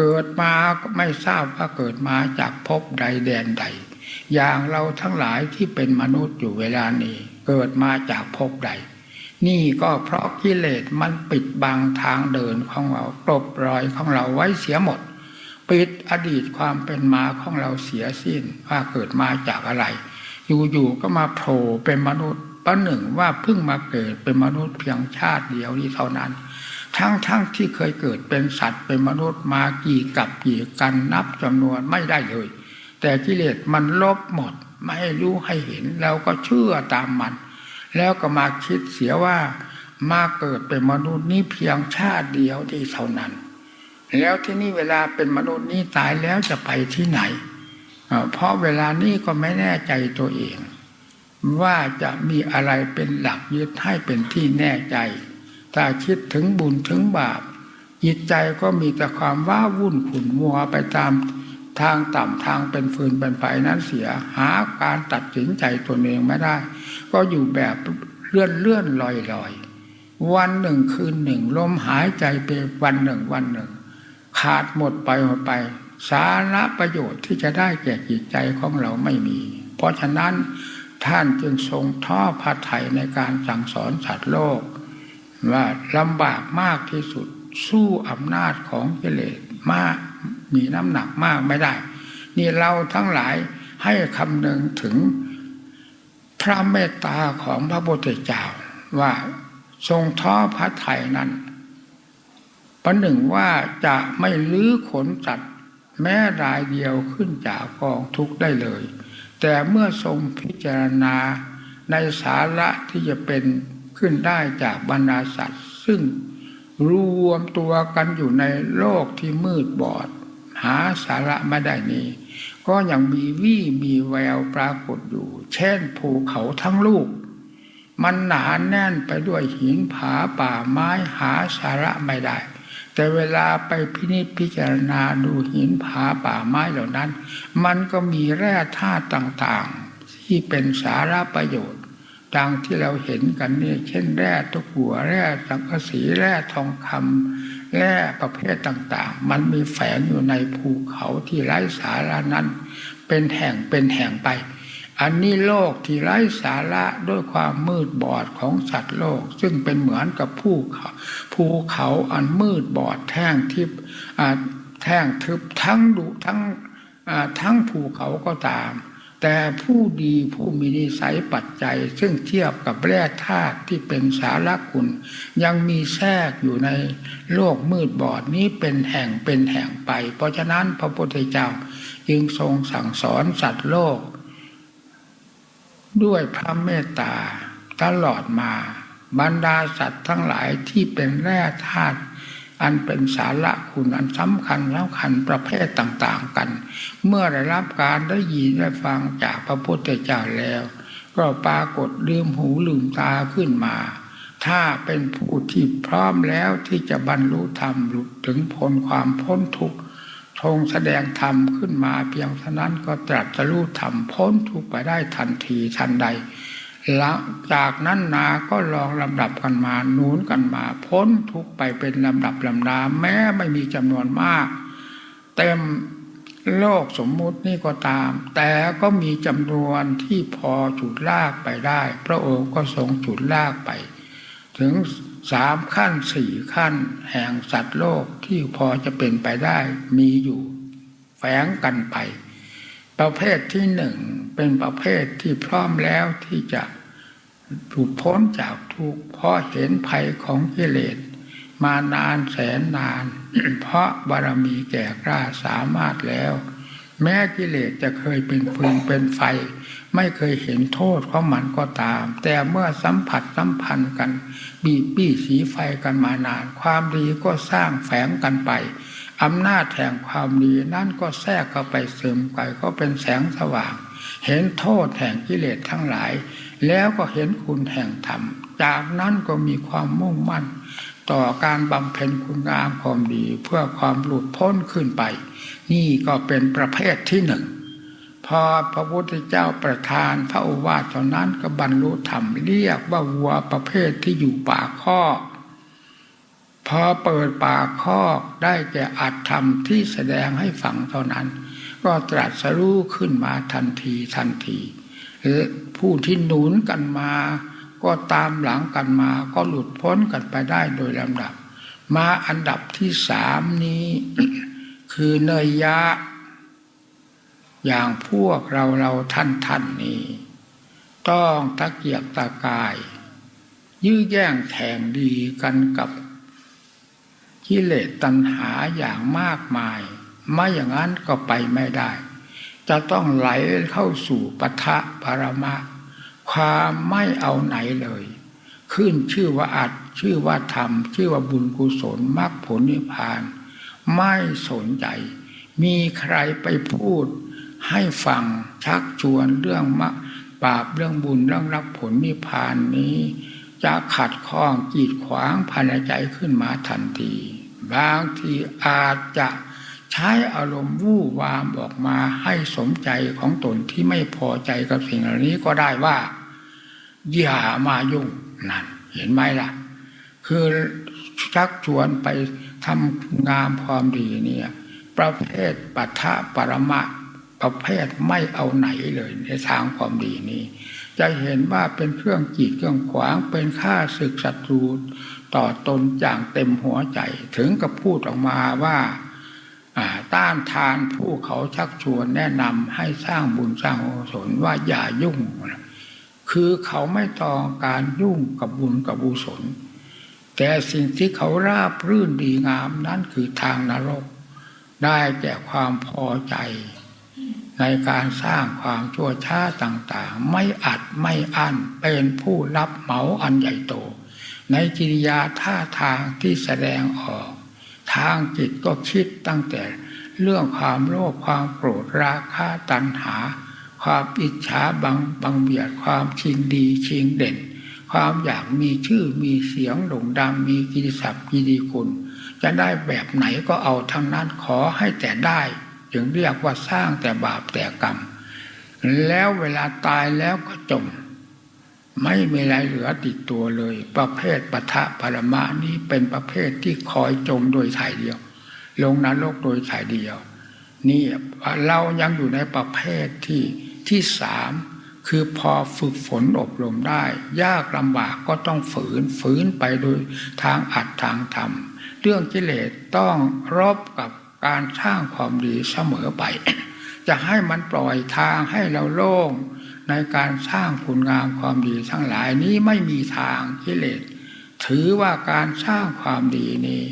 เกิดมาก็ไม่ทราบว่าเกิดมาจากภพใดแดนใด อย่างเราทั้งหลายที่เป็นมนุษย์อยู่เวลานี้ เกิดมาจากภพใด นี่ก็เพราะกิเลสมันปิดบังทางเดินของเรากลบรอยของเราไว้เสียหมด ปิดอดีตความเป็นมาของเราเสียสิ้นว่าเกิดมาจากอะไร อยู่ๆก็มาโผล่เป็นมนุษย์ประหนึ่งว่าเพิ่งมาเกิดเป็นมนุษย์เพียงชาติเดียวนี้เท่านั้น ทั้งๆทที่เคยเกิดเป็นสัตว์เป็นมนุษย์มากี่กับกี่กันนับจำนวนไม่ได้เลย แต่กิเลสมันลบหมด ไม่ให้รู้ให้เห็นเราก็เชื่อตามมัน แล้วก็มาคิดเสียว่ามาเกิดเป็นมนุษย์นี้เพียงชาติเดียวที่เท่านั้น แล้วที่นี่เวลาเป็นมนุษย์นี้ตายแล้วจะไปที่ไหน เพราะเวลานี้ก็ไม่แน่ใจตัวเอง ว่าจะมีอะไรเป็นหลักยึดให้เป็นที่แน่ใจ ถ้าคิดถึงบุญถึงบาปจิตใจก็มีแต่ความว้าวุ่นขุ่นมัวไปตามทางต่ำทางเป็นฟืนเป็นไฟนั้นเสีย หาการตัดสินใจตัวเองไม่ได้ ก็อยู่แบบเลื่อนเลื่อนลอยลอยวันหนึ่งคืนหนึ่งลมหายใจไปวันหนึ่งวันหนึ่ง ขาดหมดไปหมดไป สาระประโยชน์ที่จะได้แก่จิตใจของเราไม่มี เพราะฉะนั้นท่านจึงทรงท่อพระไถยในการสั่งสอนสัตว์โลก ว่าลำบากมากที่สุด สู้อำนาจของกิเลสมากมีน้ำหนักมากไม่ได้ นี่เราทั้งหลายให้คำนึงถึงพระเมตตาของพระพุทธเจ้าว่าทรงท้อพระไถ่นั้นประหนึ่งว่าจะไม่ลื้อขนจัดแม้รายเดียวขึ้นจากกองทุกข์ได้เลย แต่เมื่อทรงพิจารณาในสาระที่จะเป็น ขึ้นได้จากบรรดาสัตว์ ซึ่งรวมตัวกันอยู่ในโลกที่มืดบอด หาสาระไม่ได้นี้ ก็ยังมีวี่มีแววปรากฏอยู่ เช่นภูเขาทั้งลูก มันหนาแน่นไปด้วยหินผาป่าไม้หาสาระไม่ได้แต่เวลาไปพินิจพิจารณาดูหินผาป่าไม้เหล่านั้น มันก็มีแร่ธาตุต่างๆ ที่เป็นสาระประโยชน์ ดังที่เราเห็นกันนี่เช่นแร่ตะกั่วแร่สังกะสีแร่ทองคำแร่ประเภทต่างๆ มันมีแฝงอยู่ในภูเขาที่ไร้สาระนั้น เป็นแห่งเป็นแห่งไป อันนี้โลกที่ไร้สาระด้วยความมืดบอดของสัตว์โลก ซึ่งเป็นเหมือนกับภูเขาภูเขาอันมืดบอดแท่งทิพแท่งทึบทั้งดุทั้งทั้งภูเขาก็ตาม แต่ผู้ดีผู้มีนิสัยปัจจัย ซึ่งเทียบกับแร่ธาตุที่เป็นสาระคุณ ยังมีแทรกอยู่ในโลกมืดบอดนี้เป็นแห่งเป็นแห่งไป เพราะฉะนั้นพระพุทธเจ้าจึงทรงสั่งสอนสัตว์โลก ด้วยพระเมตตาตลอดมา บรรดาสัตว์ทั้งหลายที่เป็นแร่ธาตุ อันเป็นสาระคุณอันสำคัญแล้วคันประเภทต่างๆกัน เมื่อได้รับการได้ยินได้ฟังจากพระพุทธเจ้าแล้ว ก็ปรากฏลืมหูลืมตาขึ้นมา ถ้าเป็นผู้ที่พร้อมแล้วที่จะบรรลุธรรมหลุดถึงพ้นความพ้นทุกข์ทงแสดงธรรมขึ้นมาเพียงเท่านั้นก็ตรัสรู้ธรรมพ้นทุกข์ไปได้ทันทีทันใด ลังจากนั้นนาก็ลองลำดับกันมานูนกันมา พ้นทุกไปเป็นลำดับลำดาแม้ไม่มีจำนวนมาก เต็มโลกสมมุตินี่ก็ตาม แต่ก็มีจำนวนที่พอจุดลากไปได้ พระองค์ก็ทรงจุดลากไป ถึงสามขั้นสี่ขั้น แห่งสัตว์โลกที่พอจะเป็นไปได้มีอยู่แฝงกันไป ประเภทที่หนึ่งเป็นประเภทที่พร้อมแล้วที่จะ หลุดพ้นจากทุกข์เพราะเห็นภัยของกิเลสมานานแสนนาน เพราะบารมีแก่กล้าสามารถแล้ว แม้กิเลสจะเคยเป็นฟืนเป็นไฟ ไม่เคยเห็นโทษของมันก็ตาม แต่เมื่อสัมผัสสัมพันธ์กัน บีบี้สีไฟกันมานาน ความดีก็สร้างแฝงกันไปอำนาจแห่งความดีนั่นก็แทรกเข้าไปเสริมไปก็เป็นแสงสว่าง เห็นโทษแห่งกิเลสทั้งหลาย แล้วก็เห็นคุณแห่งธรรม จากนั้นก็มีความมุ่งมั่น ต่อการบำเพ็ญคุณงามความดีเพื่อความหลุดพ้นขึ้นไป นี่ก็เป็นประเภทที่หนึ่งพอพระพุทธเจ้าประทานพระโอวาทตอนนั้นก็บรรลุธรรมเรียกว่าวัวประเภทที่อยู่ป่าข้อพพอเปิดปากคอกได้แก่อัตธรรมที่แสดงให้ฟังเท่านั้น ก็ตรัสรู้ขึ้นมาทันทีทันที ผู้ที่หนุนกันมา ก็ตามหลังกันมา ก็หลุดพ้นกันไปได้โดยลำดับ มาอันดับที่สามนี้ คือเนยยะ อย่างพวกเราเราท่านท่านนี้ ต้องตะเกียบตะกาย ยื้อแย่งแข่งดีกันกับกิเลสตัณหาอย่างมากมาย ไม่อย่างนั้นก็ไปไม่ได้ จะต้องไหลเข้าสู่ปทะปรมะ ความไม่เอาไหนเลย ขึ้นชื่อว่าอัดชื่อว่าธรรม ชื่อว่าบุญกุศลมรรคผลนิพพาน ไม่สนใจ มีใครไปพูด ให้ฟังชักชวนเรื่องมะบาปเรื่องบุญเรื่องรับผลนิพพานนี้ จะขัดข้องกีดขวางภายในใจขึ้นมาทันที บางทีอาจจะ ใช้อารมณ์วู่วามออกมาให้สมใจของตนที่ไม่พอใจกับสิ่งเหล่านี้ก็ได้ว่า อย่ามายุ่งนั่นเห็นไหมล่ะ คือชักชวนไปทำงามความดีเนี่ย ประเภทปัทะปรมะประเภทไม่เอาไหนเลยในทางความดีนี้ จะเห็นว่าเป็นเครื่องกีดเครื่องขวางเป็นค่าศึกศัตรูต่อตนอย่างเต็มหัวใจ ถึงกับพูดออกมาว่า ต้านทานผู้เขาชักชวนแนะนำให้สร้างบุญสร้างโอสนว่าอย่ายุ่ง คือเขาไม่ต้องการยุ่งกับบุญกับบุศลแต่สิ่งที่เขาราบรื่นดีงามนั่นคือทางนรก ได้แก่ความพอใจ ในการสร้างความชั่วช้าต่างๆ ไม่อัดไม่อั้นเป็นผู้รับเหมาอันใหญ่โต ในกิริยาท่าทางที่แสดงออก ทางจิตก็คิดตั้งแต่เรื่องความโลภความโกรธราคะตัณหา ความอิจฉาบังบังเบียดความชิงดีชิงเด่น ความอยากมีชื่อมีเสียงโด่งดังมีกิติศัพท์กิติคุณ จะได้แบบไหนก็เอาทั้งนั้นขอให้แต่ได้ จึงเรียกว่าสร้างแต่บาปแต่กรรม แล้วเวลาตายแล้วก็จม ไม่มีอะไรเหลือติดตัวเลย ประเภทปะทะปรมานี้เป็นประเภทที่คอยจมโดยถ่ายเดียว ลงนรกโดยถ่ายเดียว นี่เรายังอยู่ในประเภทที่ที่สามคือพอฝึกฝนอบรมได้ ยากลำบากก็ต้องฝืนฝืนไปโดยทางอัดทางธรรม เรื่องกิเลสต้องรบกับการสร้างความดีเสมอไป จะให้มันปล่อยทางให้เราโล่ง ในการสร้างคุณงามความดีทั้งหลายนี้ไม่มีทางกิเลสถือว่าการสร้างความดีนี้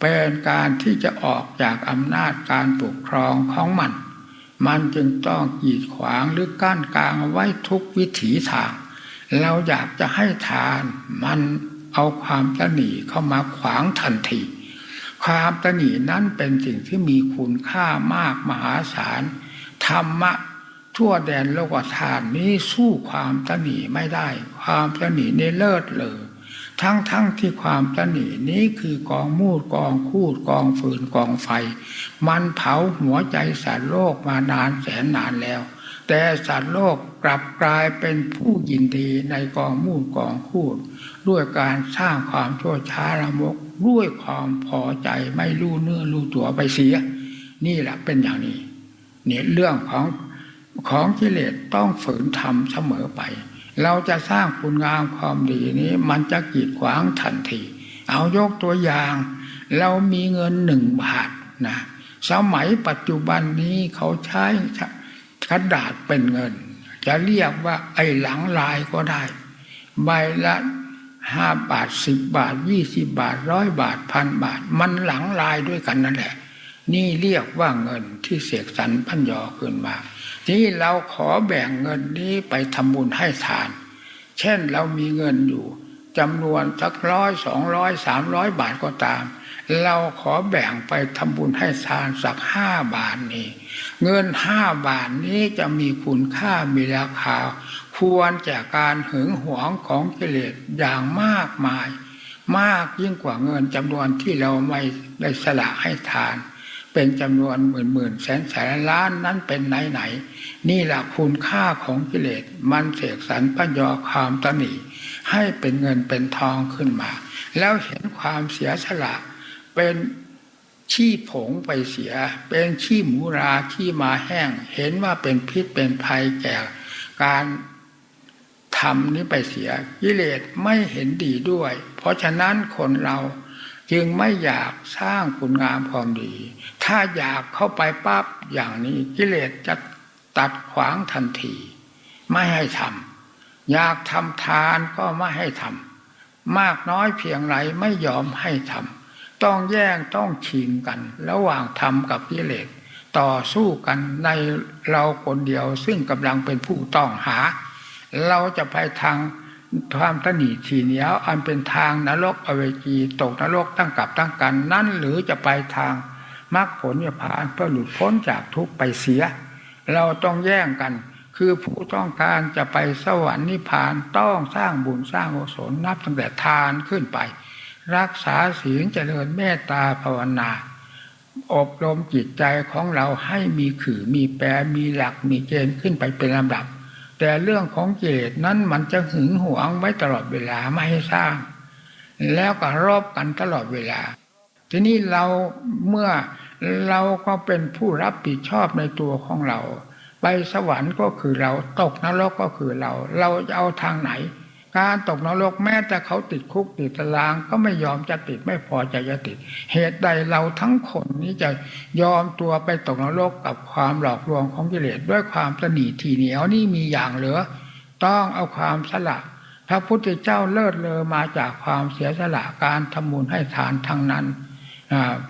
เป็นการที่จะออกจากอำนาจการปกครองของมัน มันจึงต้องกีดขวางหรือกั้นกลางไว้ทุกวิถีทาง เราอยากจะให้ทาน มันเอาความตนีเข้ามาขวางทันที ความตนีนั้นเป็นสิ่งที่มีคุณค่ามากมหาศาลธรรมะ ทั่วแดนโลกธาตุนี้สู้ความตนีไม่ได้ ความตนีนี้เลิศเลยทั้งทั้งที่ความตนีนี้คือกองมูดกองคูดกองฟืนกองไฟ มันเผาหัวใจสัตว์โลกมานานแสนนานแล้ว แต่สัตว์โลกกลับกลายเป็นผู้ยินดีในกองมูดกองคูด ด้วยการสร้างความชั่วช้าละมกด้วยความพอใจไม่รู้เนื้อรู้ตัวไปเสีย นี่แหละเป็นอย่างนี้เนี่ยเรื่องของ ของกิเลสต้องฝืนทำเสมอไป เราจะสร้างคุณงามความดีนี้ มันจะกีดขวางทันที เอายกตัวอย่าง เรามีเงินหนึ่งบาทนะสมัยปัจจุบันนี้เขาใช้กระดาษเป็นเงิน จะเรียกว่าไอ้หลังลายก็ได้ ใบละห้าบาทสิบบาทยี่สิบบาทร้อยบาทพันบาท มันหลังลายด้วยกันนั่นแหละ นี่เรียกว่าเงินที่เสกสรรพันยอขึ้นมา ที่เราขอแบ่งเงินนี้ไปทำบุญให้ทาน เช่นเรามีเงินอยู่จำนวนสักร้อยสองร้อยสามร้อยบาทก็ตาม เราขอแบ่งไปทำบุญให้ทานสักห้าบาทนี้ เงินห้าบาทนี้จะมีคุณค่ามีราคา ควรจากการหึงหวงของกิเลสอย่างมากมาย มากยิ่งกว่าเงินจำนวนที่เราไม่ได้สละให้ทาน เป็นจำนวนหมื่นหมื่นแสนแสนล้านนั้นเป็นไหนไหน นี่แหละคุณค่าของกิเลสมันเสกสรรปัญญาความตนีให้เป็นเงินเป็นทองขึ้นมา แล้วเห็นความเสียสละเป็นขี้ผงไปเสีย เป็นขี้หมูราขี้มาแห้ง เห็นว่าเป็นพิษเป็นภัยแก่การทำนี้ไปเสียกิเลสไม่เห็นดีด้วย เพราะฉะนั้นคนเรา จึงไม่อยากสร้างคุณงามความดี ถ้าอยากเข้าไปปั๊บอย่างนี้กิเลสจะตัดขวางทันที ไม่ให้ทำอยากทำทานก็ไม่ให้ทำมากน้อยเพียงไรไม่ยอมให้ทำต้องแย่งต้องชิงกัน ระหว่างธรรมกับกิเลสต่อสู้กันในเราคนเดียวซึ่งกำลังเป็นผู้ต้องหา เราจะไปทาง ความตนีทีเหนียว อันเป็นทางนรกอเวจีตกนรกตั้งกับตั้งกันนั่นหรือจะไปทางมรรคผลนิพพานเพื่อหลุดพ้นจากทุกข์ไปเสีย เราต้องแย่งกัน คือผู้ต้องการจะไปสวรรค์นิพพานต้องสร้างบุญสร้างกุศลนับตั้งแต่ทานขึ้นไป รักษาศีลเจริญเมตตาภาวนา อบรมจิตใจของเราให้มีขือมีแปรมีหลักมีเกณฑ์ขึ้นไปเป็นลำดับ แต่เรื่องของเจตนั้นมันจะหึงหวงไว้ตลอดเวลาไม่ให้สร้าง แล้วก็รบกันตลอดเวลา ทีนี้เราเมื่อเราก็เป็นผู้รับผิดชอบในตัวของเรา ไปสวรรค์ก็คือเราตกนรกก็คือเรา เราจะเอาทางไหน การตกนรกแม้แต่เขาติดคุกติดตารางก็ไม่ยอมจะติดไม่พอใจจะติด เหตุใดเราทั้งคนนี้จะยอมตัวไปตกนรกกับความหลอกลวงของกิเลสด้วยความตนีทีเหนียวนี่มีอย่างเหลือ ต้องเอาความสละพระพุทธเจ้าเลิศเลอมาจากความเสียสละการทำบุญให้ทานทั้งนั้น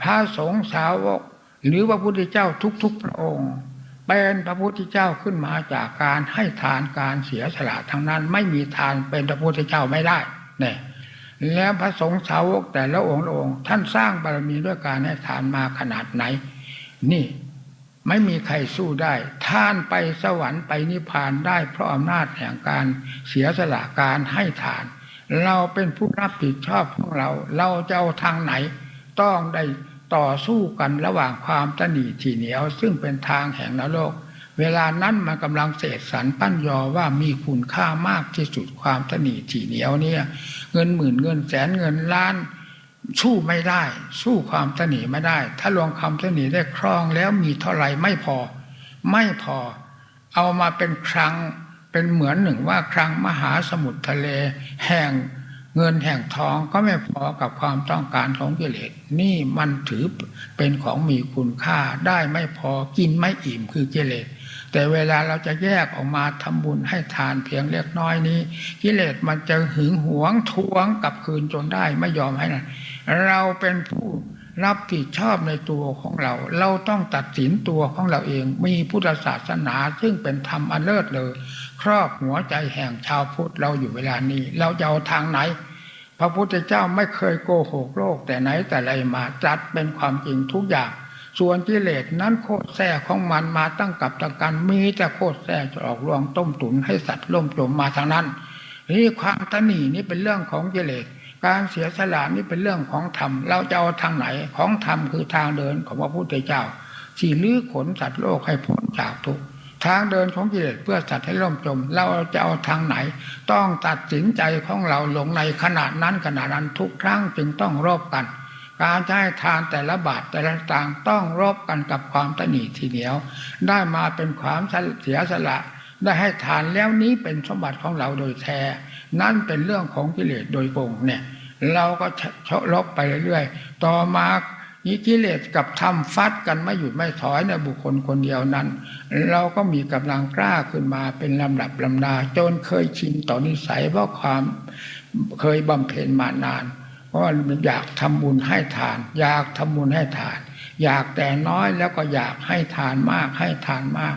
พระสงฆ์สาวก หรือพระพุทธเจ้าทุกๆพระองค์ เป็นพระพุทธเจ้าขึ้นมาจากการให้ทานการเสียสละทั้งนั้น ไม่มีทานเป็นพระพุทธเจ้าไม่ได้เนี่ยแล้วพระสงฆ์สาวกแต่ละองค์องค์ ท่านสร้างบารมีด้วยการให้ทานมาขนาดไหน นี่ไม่มีใครสู้ได้ท่านไปสวรรค์ไปนิพพานได้เพราะอำนาจแห่งการเสียสละการให้ทาน เราเป็นผู้รับผิดชอบของเรา เราจะเอาทางไหน ต้องได้ ต่อสู้กันระหว่างความตนีทีเหนียว ซึ่งเป็นทางแห่งนรก เวลานั้นมันกำลังเสดสรรปั้นยอว่ามีคุณค่ามากที่สุดความตนีทีเหนียวเนี่ย เงินหมื่นเงินแสนเงินล้าน สู้ไม่ได้ สู้ความตนีไม่ได้ ถ้าลวงคำตนีได้ครองแล้วมีเท่าไรไม่พอ ไม่พอ เอามาเป็นครั้งเป็นเหมือนหนึ่งว่าครั้งมหาสมุทรทะเล แห่ง เงินแห่งทองก็ไม่พอกับความต้องการของกิเลสนี่มันถือเป็นของมีคุณค่าได้ไม่พอกินไม่อิ่มคือกิเลสแต่เวลาเราจะแยกออกมาทำบุญให้ทานเพียงเล็กน้อยนี้ กิเลสมันจะหึงหวงทวงกลับคืนจนได้ไม่ยอมให้นะเราเป็นผู้รับผิดชอบในตัวของเรา เราต้องตัดสินตัวของเราเอง มีพุทธศาสนาซึ่งเป็นธรรมอันเลิศเลย ครอบหัวใจแห่งชาวพุทธเราอยู่เวลานี้ เราจะเอาทางไหน พระพุทธเจ้าไม่เคยโกหกโลกแต่ไหนแต่ไรมาจัดเป็นความจริงทุกอย่าง ส่วนกิเลสนั้นโคตรแท้ของมันมาตั้งกับตะกันมีแต่โคตรแท้จะออกลวงต้มตุนให้สัตว์ล่มจมมาทางนั้นนี่ความตนีนี่เป็นเรื่องของกิเลสการเสียสละนี่เป็นเรื่องของธรรม เราจะเอาทางไหนของธรรมคือทางเดินของพระพุทธเจ้าที่ลื้อขนสัตว์โลกให้พ้นจากทุกข์ ทางเดินของกิเลสเพื่อสัตว์ให้ล่มจม เราจะเอาทางไหน ต้องตัดสินใจของเราลงในขนาดนั้นขนาดนั้นทุกครั้งจึงต้องรบกัน การใช้ทานแต่ละบาทแต่ละต่างต้องรบกันกับความตนีทีเหนียว ได้มาเป็นความเสียสละ ได้ให้ทานแล้วนี้เป็นสมบัติของเราโดยแท้นั่นเป็นเรื่องของกิเลสโดยตรงเนี่ย เราก็ชะลบไปเรื่อยๆต่อมา นี้กิเลสกับธรรมฟัดกันไม่หยุดไม่ถอยในบุคคลคนเดียวนั้น เราก็มีกำลังกล้าขึ้นมาเป็นลำดับลำดาจนเคยชินต่อนิสัยเพราะความเคยบำเพ็ญมานานเพราะอยากทำบุญให้ทาน อยากทำบุญให้ทาน อยากแต่น้อยแล้วก็อยากให้ทานมากให้ทานมาก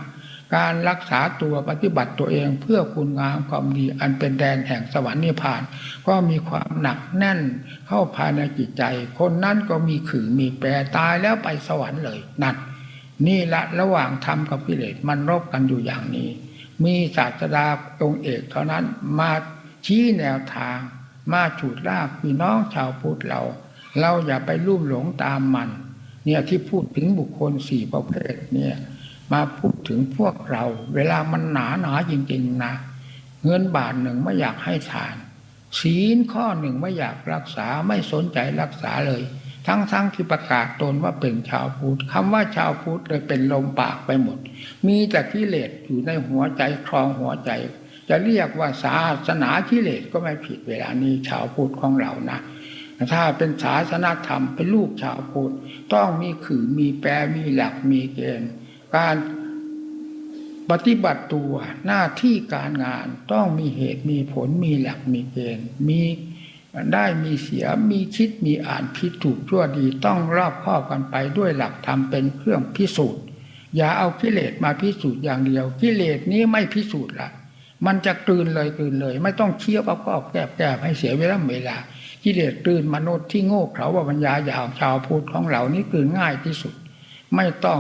การรักษาตัวปฏิบัติตัวเองเพื่อคุณงามความดีอันเป็นแดนแห่งสวรรค์นิพพาน ก็มีความหนักแน่นเข้าภายในจิตใจ คนนั้นก็มีขือมีแปรตายแล้วไปสวรรค์เลยนั่นนี่ละระหว่างธรรมกับกิเลสมันรบกันอยู่อย่างนี้ มีศาสดาองค์เอกเท่านั้นมาชี้แนวทาง มาฉุดลากพี่น้องชาวพุทธเรา เราอย่าไปลุ่มหลงตามมัน เนี่ยที่พูดถึงบุคคลสี่ประเภทเนี่ย มาพูดถึงพวกเรา เวลามันหนาหนาจริง ๆนะ เงินบาทหนึ่งไม่อยากให้ทาน ศีลข้อหนึ่งไม่อยากรักษาไม่สนใจรักษาเลย ทั้งๆทที่ประกาศตนว่าเป็นชาวพุทธคำว่าชาวพุทธเลยเป็นลมปากไปหมด มีแต่กิเลสอยู่ในหัวใจครองหัวใจ จะเรียกว่าศาสนากิเลสก็ไม่ผิดเวลานี้ชาวพุทธของเรานะถ้าเป็นศาสนาธรรมเป็นลูกชาวพุทธต้องมีขื่อมีแปรมีหลักมีเกณฑ์ การปฏิบัติตัวหน้าที่การงานต้องมีเหตุมีผลมีหลักมีเกณฑ์มีได้มีเสียมีคิดมีอ่านผิดถูกชั่วดีต้องรอบคอบกันไปด้วยหลักธรรมเป็นเครื่องพิสูจน์ อย่าเอากิเลสมาพิสูจน์อย่างเดียว กิเลสนี้ไม่พิสูจน์ละมันจะกลืนเลยกลืนเลย ไม่ต้องเคี้ยวเอาก็แก้แก้ให้เสียเวลาเวลากิเลสกลืนมนุษย์ที่โง่เขลาว่าปัญญาอย่างชาวพุทธของเรานี่กลืนง่ายที่สุด ไม่ต้อง